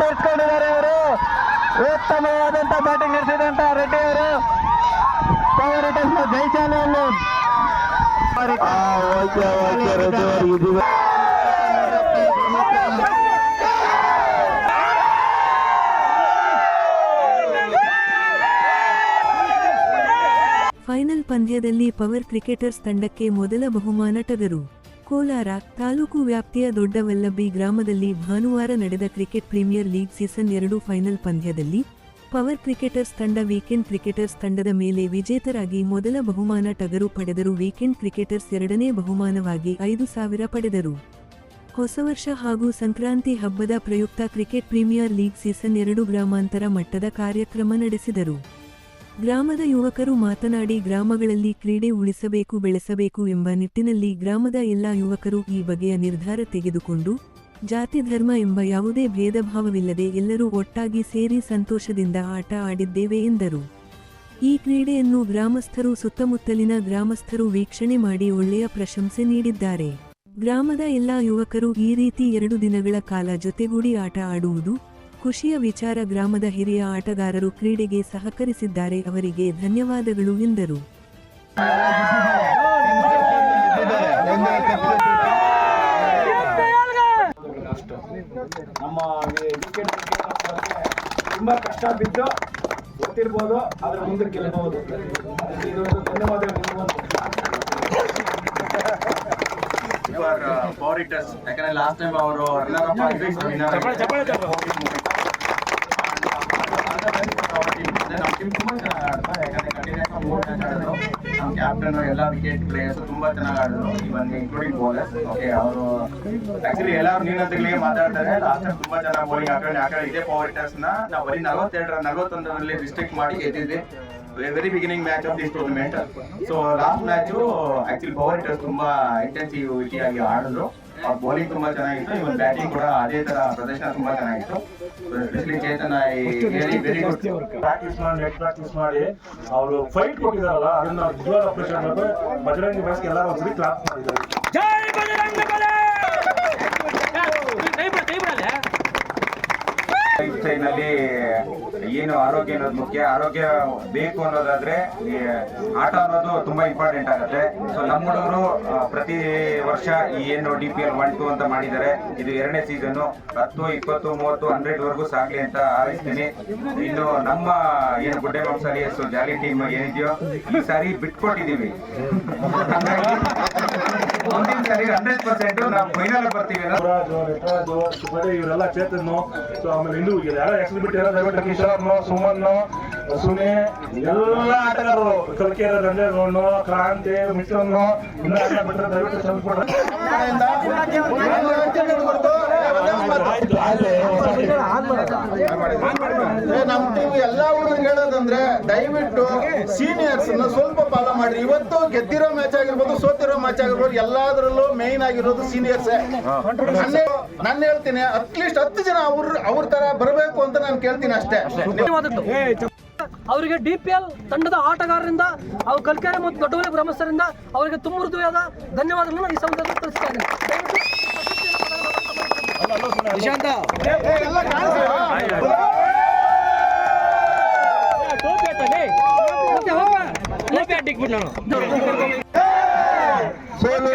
ತೋರಿಸ್ಕೊಂಡಿದ್ದಾರೆ ಅವರು ಉತ್ತಮವಾದಂತ ಬ್ಯಾಟಿಂಗ್ ನಡೆಸಿದಂತ ರೆಡ್ಡಿ ಅವರು. ಪವರ್ ಹಿಟರ್ಸ್ ಜೈಚಾಲೆಯಲ್ಲಿ ಫೈನಲ್ ಪಂದ್ಯದಲ್ಲಿ ಪವರ್ ಕ್ರಿಕೆಟರ್ಸ್ ತಂಡಕ್ಕೆ ಮೊದಲ ಬಹುಮಾನ ಟಗರು. ಕೋಲಾರ ತಾಲೂಕು ವ್ಯಾಪ್ತಿಯ ದೊಡ್ಡವಲ್ಲಬ್ಬಿ ಗ್ರಾಮದಲ್ಲಿ ಭಾನುವಾರ ನಡೆದ ಕ್ರಿಕೆಟ್ ಪ್ರೀಮಿಯರ್ ಲೀಗ್ ಸೀಸನ್ ಎರಡು ಫೈನಲ್ ಪಂದ್ಯದಲ್ಲಿ ಪವರ್ ಕ್ರಿಕೆಟರ್ಸ್ ತಂಡ ವೀಕೆಂಡ್ ಕ್ರಿಕೆಟರ್ಸ್ ತಂಡದ ಮೇಲೆ ವಿಜೇತರಾಗಿ ಮೊದಲ ಬಹುಮಾನ ಟಗರು ಪಡೆದರು. ವೀಕೆಂಡ್ ಕ್ರಿಕೆಟರ್ಸ್ ಎರಡನೇ ಬಹುಮಾನವಾಗಿ ಐದು ಸಾವಿರ ಪಡೆದರು. ಹೊಸ ವರ್ಷ ಹಾಗೂ ಸಂಕ್ರಾಂತಿ ಹಬ್ಬದ ಪ್ರಯುಕ್ತ ಕ್ರಿಕೆಟ್ ಪ್ರೀಮಿಯರ್ ಲೀಗ್ ಸೀಸನ್ ಎರಡು ಗ್ರಾಮಾಂತರ ಮಟ್ಟದ ಕಾರ್ಯಕ್ರಮ ನಡೆಸಿದರು. ಗ್ರಾಮದ ಯುವಕರು ಮಾತನಾಡಿ ಗ್ರಾಮಗಳಲ್ಲಿ ಕ್ರೀಡೆ ಉಳಿಸಬೇಕು, ಬೆಳೆಸಬೇಕು ಎಂಬ ನಿಟ್ಟಿನಲ್ಲಿ ಗ್ರಾಮದ ಎಲ್ಲಾ ಯುವಕರು ಈ ಬಗೆಯ ನಿರ್ಧಾರ ತೆಗೆದುಕೊಂಡು, ಜಾತಿ, ಧರ್ಮ ಎಂಬ ಯಾವುದೇ ಭೇದ ಭಾವವಿಲ್ಲದೆ ಎಲ್ಲರೂ ಒಟ್ಟಾಗಿ ಸೇರಿ ಸಂತೋಷದಿಂದ ಆಟ ಆಡಿದ್ದೇವೆ ಎಂದರು. ಈ ಕ್ರೀಡೆಯನ್ನು ಗ್ರಾಮಸ್ಥರು ಸುತ್ತಮುತ್ತಲಿನ ಗ್ರಾಮಸ್ಥರು ವೀಕ್ಷಣೆ ಮಾಡಿ ಒಳ್ಳೆಯ ಪ್ರಶಂಸೆ ನೀಡಿದ್ದಾರೆ. ಗ್ರಾಮದ ಎಲ್ಲಾ ಯುವಕರು ಈ ರೀತಿ ಎರಡು ದಿನಗಳ ಕಾಲ ಜೊತೆಗೂಡಿ ಆಟ ಆಡುವುದು ಖುಷಿಯ ವಿಚಾರ ಗ್ರಾಮದ ಹಿರಿಯ ಆಟಗಾರರು ಕ್ರೀಡೆಗೆ ಸಹಕರಿಸಿದ್ದಾರೆ. ಅವರಿಗೆ ಧನ್ಯವಾದಗಳು ಎಂದರು. ನಮ್ಮ ತುಂಬಾ ಕಷ್ಟ ಬಿದ್ದು ಗೊತ್ತಿರ್ಬೋದು ಅದ್ರ ಮುಂದೆ ಗೆಲ್ಲಬಹುದು ಅದಕ್ಕೆ ಇದೊಂದು ಧನ್ಯವಾದಗಳು ಯುವರ್ ಪವರ್ ಹಿಟರ್ಸ್ ಯಾಕಂದ್ರೆ ಲಾಸ್ಟ್ ಟೈಮ್ ಅವರು ರನ್ನರ್ ಅಪ್ ಆಗಿದ್ರು ತುಂಬಾ ಚೆನ್ನಾಗಿ ಕ್ಯಾಪ್ಟನ್ ಎಲ್ಲ ವಿಕೆಟ್ ಪ್ಲೇಯರ್ಸ್ ತುಂಬಾ ಚೆನ್ನಾಗಿ ಆಡಿದ್ರು ಇವನ್ ಇನ್ಕ್ಲೂಡಿಂಗ್ ಬೌಲರ್ಸ್ ಓಕೆ ಅವರು ಆಕ್ಚುಲಿ ಎಲ್ಲರೂ ನೀನಂತಗಳಿಗೆ ಮಾತಾಡ್ತಾರೆ ಲಾಸ್ಟ್ ತುಂಬಾ ಚೆನ್ನಾಗಿ ಬೌಲಿಂಗ್ ಹಾಕೊಂಡು ಯಾಕಂದ್ರೆ ಇದೇ ಪವರ್ ಹಿಟರ್ಸ್ನ ನಾವು ಬರೀ ನಲವತ್ತೆರಡರ ನಲವತ್ತೊಂದರಲ್ಲಿ ರಿಸ್ಟ್ರಿಕ್ಟ್ ಮಾಡಿ ಗೆದ್ದಿದ್ವಿ very beginning match of this tournament so last match actually power hitters ತುಂಬಾ ಇಂಟೆನ್ಸಿವಿಟಿ ಆಗಿ ಆಡಿದ್ರು. ಅವ್ರ ಬೌಲಿಂಗ್ ತುಂಬಾ ಚೆನ್ನಾಗಿತ್ತು. ಇವನ್ ಬ್ಯಾಟಿಂಗ್ ಕೂಡ ಅದೇ ತರ ಪ್ರದರ್ಶನ ತುಂಬಾ ಚೆನ್ನಾಗಿತ್ತು. Especially Chetana very good practice ಮಾಡಿ ನೆಟ್ ಪ್ರಾಕ್ಟೀಸ್ ಮಾಡಿ ಅವರು ಫೈಟ್ ಕೊಟ್ಟಿದಾರಲ್ಲ ಅದನ್ನ ಜೋರ್ ಅಪ್ರಿಷಿಯೇಟ್ ಮಾಡಬೇಕು ಬಜರಂಗಿ ಬಾಯ್ಸ್ಗೆ ಎಲ್ಲರೂ ಒಂದ್ಸರಿ ಕ್ಲಾಪ್ ಮಾಡಿದ್ದಾರೆ. ಸ್ಟೈಲ್ನಲ್ಲಿ ಏನು ಆರೋಗ್ಯ ಅನ್ನೋದು ಮುಖ್ಯ. ಆರೋಗ್ಯ ಬೇಕು ಅನ್ನೋದಾದ್ರೆ ಆಟ ಅನ್ನೋದು ತುಂಬಾ ಇಂಪಾರ್ಟೆಂಟ್ ಆಗುತ್ತೆ. ಸೊ ನಮ್ಮ ಹುಡುಗರು ಪ್ರತಿ ವರ್ಷ ಈ ಏನು D P L one two ಅಂತ ಮಾಡಿದ್ದಾರೆ. ಇದು ಎರಡನೇ ಸೀಸನ್ ಹತ್ತು, ಇಪ್ಪತ್ತು, ಮೂವತ್ತು ಹಂಡ್ರೆಡ್ ವರೆಗೂ ಸಾಗ್ಲಿ ಅಂತ ಹಾರೈಸ್ತೀನಿ ಇನ್ನು ನಮ್ಮ ಏನು ಗುಡ್ಡೆ ಮಾಂಸಾಲಿ ಎಸ್ ಜಾಲಿ ಟೀಮ್ ಏನಿದೆಯೋ, ಈ ಸಾರಿ ಬಿಟ್ಕೊಟ್ಟಿದೀವಿ ಸಾರಿ ಹಂಡ್ರೆಡ್ ಪರ್ಸೆಂಟ್ ನಾವು ಫೈನಲ್ ಬರ್ತೀವಿ ಇವರೆಲ್ಲ ಚೇತನ್ನು. ಸೊ ಆಮೇಲೆ ಯಾರು ಯಾರು ದಯವಿಟ್ಟು ಕಿಶೋರ್ನು ಸುಮನ್ನು ಸುನಿ ಎಲ್ಲ ಆಟಗಾರರು. ಕಲ್ಕೆರೆ ರಂಜೇಗೌಡನು ಕ್ರಾಂತಿ ಮಿತ್ರನ್ನು ಇನ್ನ ಆಟ ಬಿಟ್ಟರೆ ದಯವಿಟ್ಟು ಸ್ವಲ್ಪ ಕೊಡ್ರಿ ನಮ್ಮ ಟೀಮ್ ಎಲ್ಲಾ ಹುಡುಗರಿಗೆ ಹೇಳೋದಂದ್ರೆ ದಯವಿಟ್ಟು ಸೀನಿಯರ್ಸ್ ಸ್ವಲ್ಪ ಫಾಲೋ ಮಾಡ್ರಿ ಇವತ್ತು ಗೆದ್ದಿರೋ ಮ್ಯಾಚ್ ಆಗಿರ್ಬೋದು ಸೋತಿರೋ ಮ್ಯಾಚ್ ಆಗಿರ್ಬೋದು ಎಲ್ಲಾದ್ರಲ್ಲೂ ಮೇನ್ ಆಗಿರೋದು ಸೀನಿಯರ್ಸ್ ನಾನು ಹೇಳ್ತೀನಿ ಅಟ್ಲೀಸ್ಟ್ ಹತ್ತು ಜನ ಅವ್ರ ಅವ್ರ ತರ ಬರಬೇಕು ಅಂತ ನಾನು ಕೇಳ್ತೀನಿ ಅಷ್ಟೇ ಅವರಿಗೆ ಡಿ ಪಿ ಎಲ್ ತಂಡದ ಆಟಗಾರರಿಂದ ಅವ್ರು ಕಲ್ಕೆರೆ ಮತ್ತು ದೊಡ್ಡವಳ್ಳಿ ಗ್ರಾಮಸ್ಥರಿಂದ ಅವರಿಗೆ ತುಂಬ ಹೃದಯದ ಧನ್ಯವಾದಗಳನ್ನು ಈ ಸಂದರ್ಭದಲ್ಲಿ ತಿಳಿಸ್ತಾ ಇದ್ದೀನಿ ದಯವಿಟ್ಟು ಸೋಲು